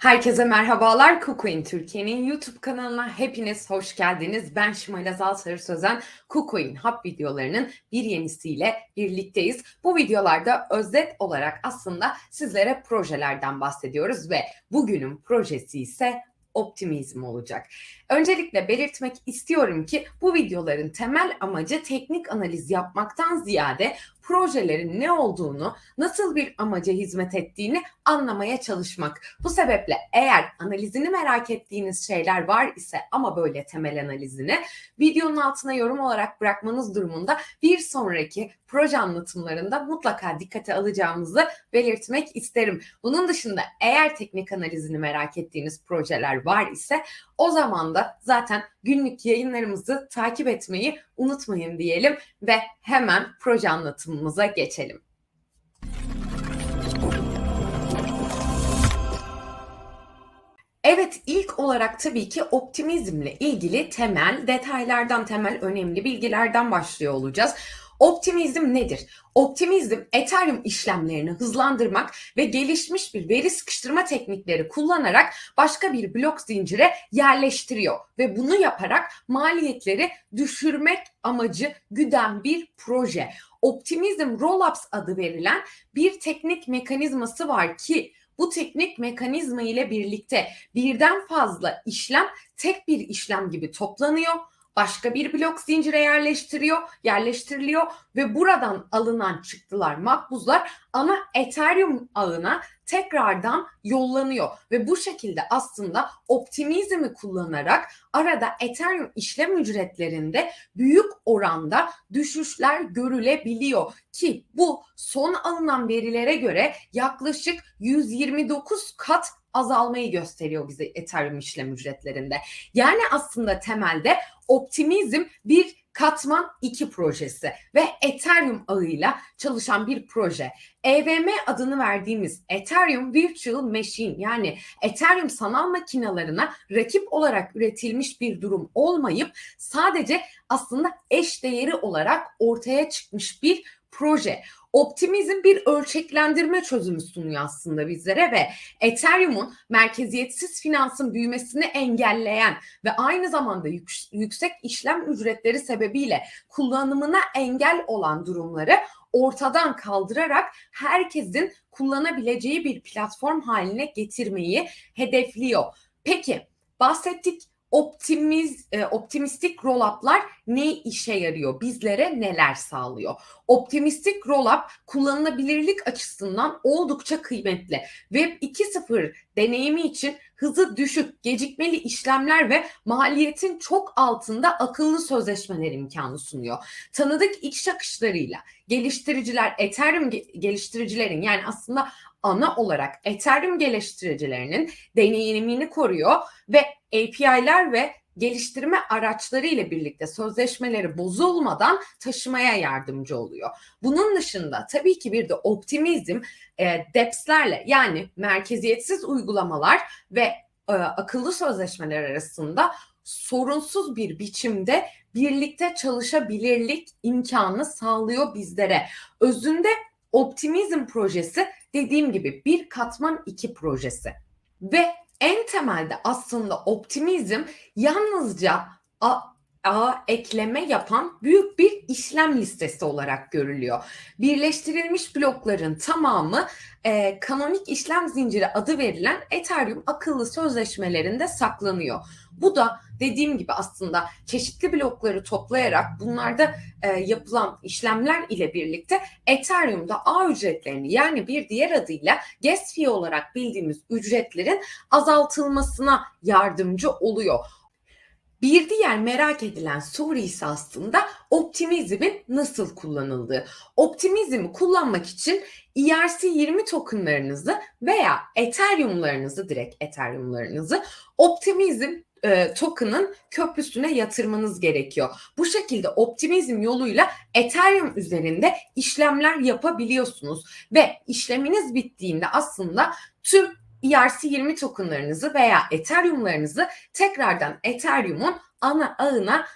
Herkese merhabalar. KuCoin Türkiye'nin YouTube kanalına hepiniz hoş geldiniz. Ben Şimal Azal Sarı Sözen. KuCoin Hub videolarının bir yenisiyle birlikteyiz. Bu videolarda özet olarak aslında sizlere projelerden bahsediyoruz ve bugünün projesi ise optimizm olacak. Öncelikle belirtmek istiyorum ki bu videoların temel amacı teknik analiz yapmaktan ziyade projelerin ne olduğunu, nasıl bir amaca hizmet ettiğini anlamaya çalışmak. Bu sebeple eğer analizini merak ettiğiniz şeyler var ise ama böyle temel analizini videonun altına yorum olarak bırakmanız durumunda bir sonraki proje anlatımlarında mutlaka dikkate alacağımızı belirtmek isterim. Bunun dışında eğer teknik analizini merak ettiğiniz projeler var ise o zaman da zaten günlük yayınlarımızı takip etmeyi unutmayın diyelim ve hemen proje anlatımımıza geçelim. Evet ilk olarak tabii ki optimizmle ilgili temel detaylardan temel önemli bilgilerden başlıyor olacağız. Optimizm nedir? Optimizm Ethereum işlemlerini hızlandırmak ve gelişmiş bir veri sıkıştırma teknikleri kullanarak başka bir blok zincire yerleştiriyor ve bunu yaparak maliyetleri düşürmek amacı güden bir proje. Optimizm Rollups adı verilen bir teknik mekanizması var ki bu teknik mekanizma ile birlikte birden fazla işlem tek bir işlem gibi toplanıyor başka bir blok zincire yerleştiriyor, yerleştiriliyor ve buradan alınan çıktılar, makbuzlar ana Ethereum ağına tekrardan yollanıyor. Ve bu şekilde aslında optimizmi kullanarak arada Ethereum işlem ücretlerinde büyük oranda düşüşler görülebiliyor. Ki bu son alınan verilere göre yaklaşık 129 kat azalmayı gösteriyor bize Ethereum işlem ücretlerinde. Yani aslında temelde optimizm bir Katman 2 projesi ve Ethereum ağıyla çalışan bir proje. EVM adını verdiğimiz Ethereum Virtual Machine yani Ethereum sanal makinalarına rakip olarak üretilmiş bir durum olmayıp sadece aslında eş değeri olarak ortaya çıkmış bir proje. Optimizm bir ölçeklendirme çözümü sunuyor aslında bizlere ve Ethereum'un merkeziyetsiz finansın büyümesini engelleyen ve aynı zamanda yük, yüksek işlem ücretleri sebebiyle kullanımına engel olan durumları ortadan kaldırarak herkesin kullanabileceği bir platform haline getirmeyi hedefliyor. Peki bahsettik optimiz e, optimistik roll-up'lar ne işe yarıyor? Bizlere neler sağlıyor? Optimistik roll-up kullanılabilirlik açısından oldukça kıymetli. Web 2.0 deneyimi için hızı düşük, gecikmeli işlemler ve maliyetin çok altında akıllı sözleşmeler imkanı sunuyor. Tanıdık iç akışlarıyla geliştiriciler, Ethereum geliştiricilerin yani aslında ana olarak Ethereum geliştiricilerinin deneyimini koruyor ve API'ler ve geliştirme araçları ile birlikte sözleşmeleri bozulmadan taşımaya yardımcı oluyor. Bunun dışında tabii ki bir de optimizm e, DEPS'lerle yani merkeziyetsiz uygulamalar ve e, akıllı sözleşmeler arasında sorunsuz bir biçimde birlikte çalışabilirlik imkanı sağlıyor bizlere. Özünde optimizm projesi dediğim gibi bir katman iki projesi. Ve en temelde aslında optimizm yalnızca a, a ekleme yapan büyük bir işlem listesi olarak görülüyor. Birleştirilmiş blokların tamamı e, kanonik işlem zinciri adı verilen Ethereum akıllı sözleşmelerinde saklanıyor. Bu da dediğim gibi aslında çeşitli blokları toplayarak bunlarda e, yapılan işlemler ile birlikte Ethereum'da ağ ücretlerini yani bir diğer adıyla gas fee olarak bildiğimiz ücretlerin azaltılmasına yardımcı oluyor. Bir diğer merak edilen soru ise aslında optimizmin nasıl kullanıldığı. Optimizmi kullanmak için ERC20 tokenlarınızı veya Ethereum'larınızı direkt Ethereum'larınızı Optimizm e, token'ın köprüsüne yatırmanız gerekiyor. Bu şekilde optimizm yoluyla Ethereum üzerinde işlemler yapabiliyorsunuz ve işleminiz bittiğinde aslında tüm ERC20 tokenlarınızı veya Ethereum'larınızı tekrardan Ethereum'un ana ağına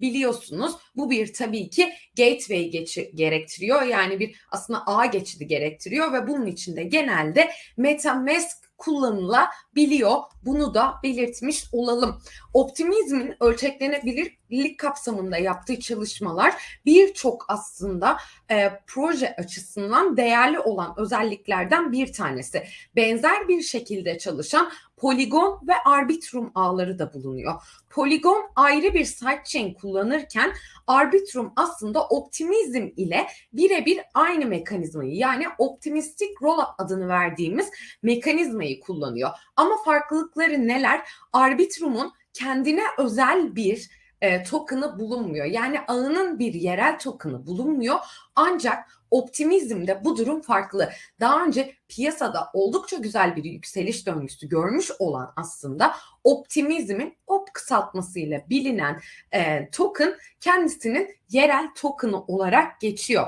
aktarabiliyorsunuz. Bu bir tabii ki gateway geçi gerektiriyor. Yani bir aslında ağ geçidi gerektiriyor ve bunun için de genelde MetaMask kullanılabiliyor. Bunu da belirtmiş olalım. Optimizmin ölçeklenebilirlik kapsamında yaptığı çalışmalar birçok aslında e, proje açısından değerli olan özelliklerden bir tanesi. Benzer bir şekilde çalışan Polygon ve Arbitrum ağları da bulunuyor. Polygon ayrı bir sidechain kullanırken Arbitrum aslında optimizm ile birebir aynı mekanizmayı yani optimistik rollup adını verdiğimiz mekanizmayı kullanıyor. Ama farklılıkları neler? Arbitrum'un kendine özel bir e, token'ı bulunmuyor. Yani ağının bir yerel token'ı bulunmuyor. Ancak optimizmde bu durum farklı. Daha önce piyasada oldukça güzel bir yükseliş döngüsü görmüş olan aslında optimizmin op kısaltmasıyla bilinen e, token kendisinin yerel token'ı olarak geçiyor.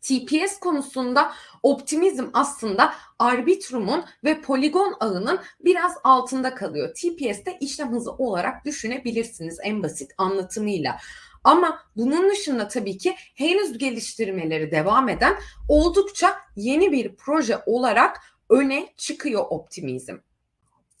TPS konusunda optimizm aslında Arbitrum'un ve Polygon ağının biraz altında kalıyor. TPS'te işlem hızı olarak düşünebilirsiniz en basit anlatımıyla. Ama bunun dışında tabii ki henüz geliştirmeleri devam eden oldukça yeni bir proje olarak öne çıkıyor optimizm.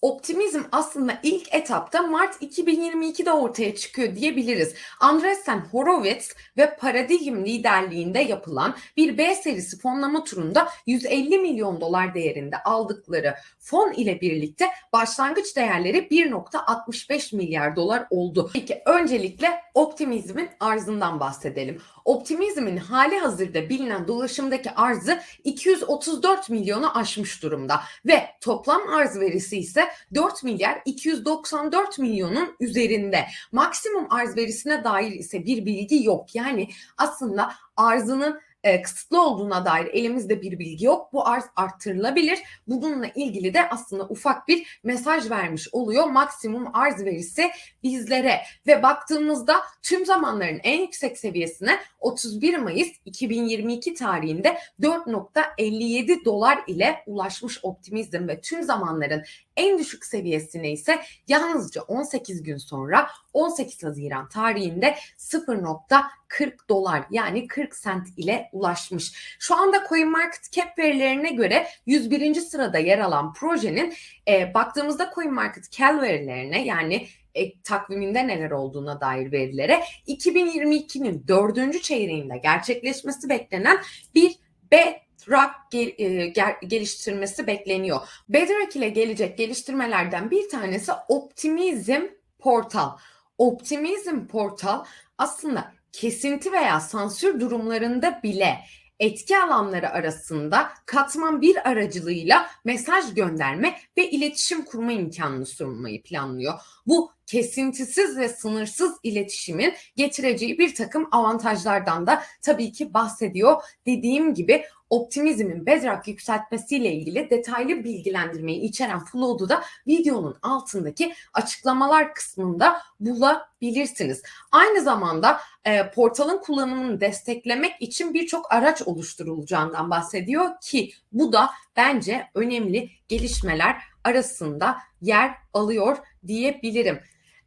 Optimizm aslında ilk etapta Mart 2022'de ortaya çıkıyor diyebiliriz. Andreessen Horowitz ve Paradigm liderliğinde yapılan bir B serisi fonlama turunda 150 milyon dolar değerinde aldıkları fon ile birlikte başlangıç değerleri 1.65 milyar dolar oldu. Peki öncelikle optimizmin arzından bahsedelim. Optimizmin hali hazırda bilinen dolaşımdaki arzı 234 milyonu aşmış durumda ve toplam arz verisi ise 4 milyar 294 milyonun üzerinde. Maksimum arz verisine dair ise bir bilgi yok. Yani aslında arzının e, kısıtlı olduğuna dair elimizde bir bilgi yok. Bu arz arttırılabilir. Bununla ilgili de aslında ufak bir mesaj vermiş oluyor. Maksimum arz verisi bizlere ve baktığımızda tüm zamanların en yüksek seviyesine 31 Mayıs 2022 tarihinde 4.57 dolar ile ulaşmış optimizm ve tüm zamanların en düşük seviyesine ise yalnızca 18 gün sonra 18 Haziran tarihinde 0.40 dolar yani 40 sent ile ulaşmış. Şu anda CoinMarketCap verilerine göre 101. sırada yer alan projenin e, baktığımızda CoinMarketCap verilerine yani e, takviminde neler olduğuna dair verilere 2022'nin dördüncü çeyreğinde gerçekleşmesi beklenen bir B Rock gel, e, gel, geliştirmesi bekleniyor. Bedrock ile gelecek geliştirmelerden bir tanesi Optimizm Portal. Optimizm Portal aslında kesinti veya sansür durumlarında bile etki alanları arasında katman bir aracılığıyla mesaj gönderme ve iletişim kurma imkanını sunmayı planlıyor. Bu kesintisiz ve sınırsız iletişimin getireceği bir takım avantajlardan da tabii ki bahsediyor. Dediğim gibi optimizmin bedrock yükseltmesiyle ilgili detaylı bilgilendirmeyi içeren flow'u da videonun altındaki açıklamalar kısmında bulabilirsiniz. Aynı zamanda e, portalın kullanımını desteklemek için birçok araç oluşturulacağından bahsediyor ki bu da bence önemli gelişmeler arasında yer alıyor diyebilirim.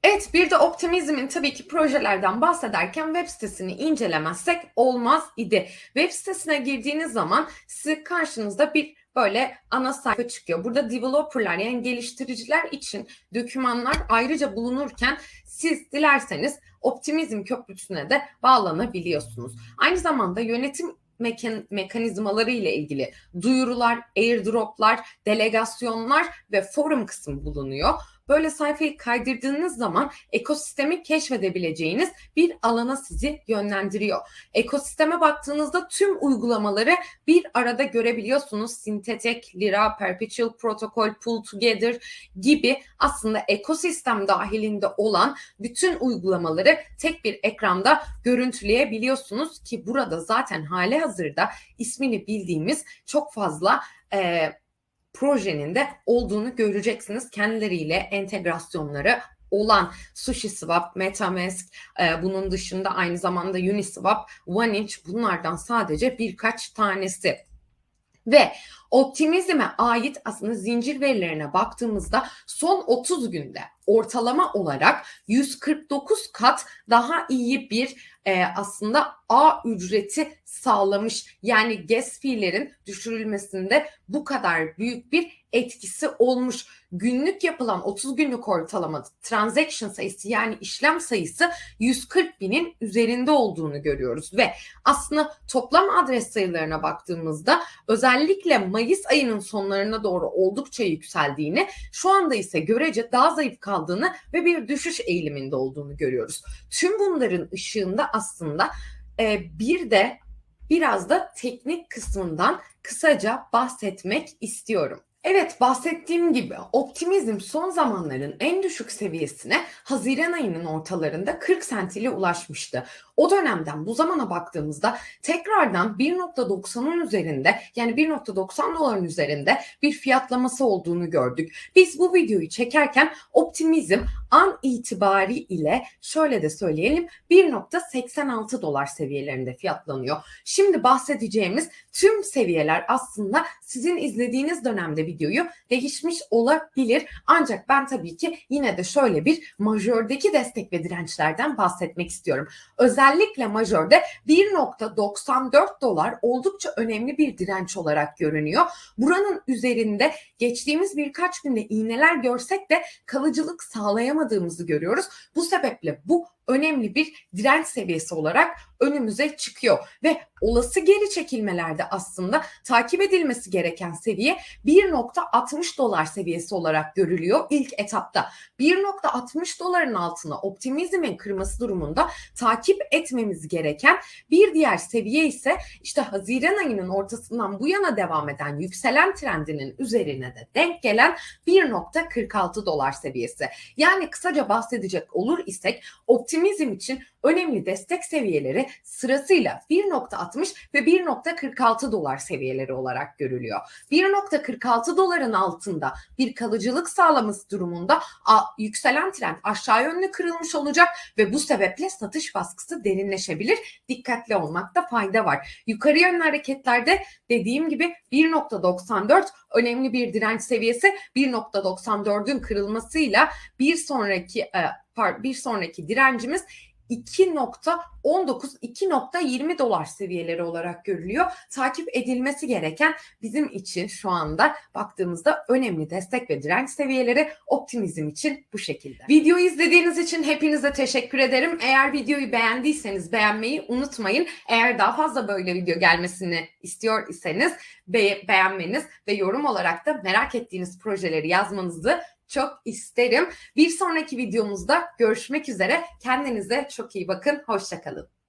Evet bir de optimizmin tabii ki projelerden bahsederken web sitesini incelemezsek olmaz idi. Web sitesine girdiğiniz zaman size karşınızda bir böyle ana sayfa çıkıyor. Burada developerlar yani geliştiriciler için dokümanlar ayrıca bulunurken siz dilerseniz optimizm köprüsüne de bağlanabiliyorsunuz. Aynı zamanda yönetim mekan mekanizmaları ile ilgili duyurular, airdroplar, delegasyonlar ve forum kısmı bulunuyor. Böyle sayfayı kaydırdığınız zaman ekosistemi keşfedebileceğiniz bir alana sizi yönlendiriyor. Ekosisteme baktığınızda tüm uygulamaları bir arada görebiliyorsunuz. Synthetic, Lira, Perpetual Protocol, Pull Together gibi aslında ekosistem dahilinde olan bütün uygulamaları tek bir ekranda görüntüleyebiliyorsunuz ki burada zaten hali hazırda ismini bildiğimiz çok fazla e, projenin de olduğunu göreceksiniz. Kendileriyle entegrasyonları olan SushiSwap, MetaMask, e, bunun dışında aynı zamanda Uniswap, OneInch bunlardan sadece birkaç tanesi. Ve optimizme ait aslında zincir verilerine baktığımızda son 30 günde ortalama olarak 149 kat daha iyi bir e, aslında A ücreti sağlamış. Yani gas düşürülmesinde bu kadar büyük bir etkisi olmuş. Günlük yapılan 30 günlük ortalama transaction sayısı yani işlem sayısı 140 binin üzerinde olduğunu görüyoruz ve aslında toplam adres sayılarına baktığımızda özellikle Mayıs ayının sonlarına doğru oldukça yükseldiğini, şu anda ise görece daha zayıf kaldığını ve bir düşüş eğiliminde olduğunu görüyoruz. Tüm bunların ışığında aslında e, bir de biraz da teknik kısmından kısaca bahsetmek istiyorum. Evet bahsettiğim gibi optimizm son zamanların en düşük seviyesine Haziran ayının ortalarında 40 sent ile ulaşmıştı. O dönemden bu zamana baktığımızda tekrardan 1.90'ın üzerinde yani 1.90 doların üzerinde bir fiyatlaması olduğunu gördük. Biz bu videoyu çekerken optimizm an itibari ile şöyle de söyleyelim 1.86 dolar seviyelerinde fiyatlanıyor. Şimdi bahsedeceğimiz tüm seviyeler aslında sizin izlediğiniz dönemde videoyu değişmiş olabilir. Ancak ben tabii ki yine de şöyle bir majördeki destek ve dirençlerden bahsetmek istiyorum. Özellikle majörde 1.94 dolar oldukça önemli bir direnç olarak görünüyor. Buranın üzerinde geçtiğimiz birkaç günde iğneler görsek de kalıcılık sağlayamadığımızı görüyoruz. Bu sebeple bu önemli bir direnç seviyesi olarak önümüze çıkıyor ve olası geri çekilmelerde aslında takip edilmesi gereken seviye 1.60 dolar seviyesi olarak görülüyor ilk etapta. 1.60 doların altına optimizmin kırması durumunda takip etmemiz gereken bir diğer seviye ise işte Haziran ayının ortasından bu yana devam eden yükselen trendinin üzerine de denk gelen 1.46 dolar seviyesi. Yani kısaca bahsedecek olur isek optimizm için önemli destek seviyeleri sırasıyla 1.60 ve 1.46 dolar seviyeleri olarak görülüyor. 1.46 doların altında bir kalıcılık sağlaması durumunda a, yükselen trend aşağı yönlü kırılmış olacak ve bu sebeple satış baskısı derinleşebilir. Dikkatli olmakta fayda var. Yukarı yönlü hareketlerde dediğim gibi 1.94 önemli bir direnç seviyesi 1.94'ün kırılmasıyla bir sonraki e, bir sonraki direncimiz 2.19 2.20 dolar seviyeleri olarak görülüyor. Takip edilmesi gereken bizim için şu anda baktığımızda önemli destek ve direnç seviyeleri optimizm için bu şekilde. Videoyu izlediğiniz için hepinize teşekkür ederim. Eğer videoyu beğendiyseniz beğenmeyi unutmayın. Eğer daha fazla böyle video gelmesini istiyor iseniz be- beğenmeniz ve yorum olarak da merak ettiğiniz projeleri yazmanızı çok isterim. Bir sonraki videomuzda görüşmek üzere. Kendinize çok iyi bakın. Hoşçakalın.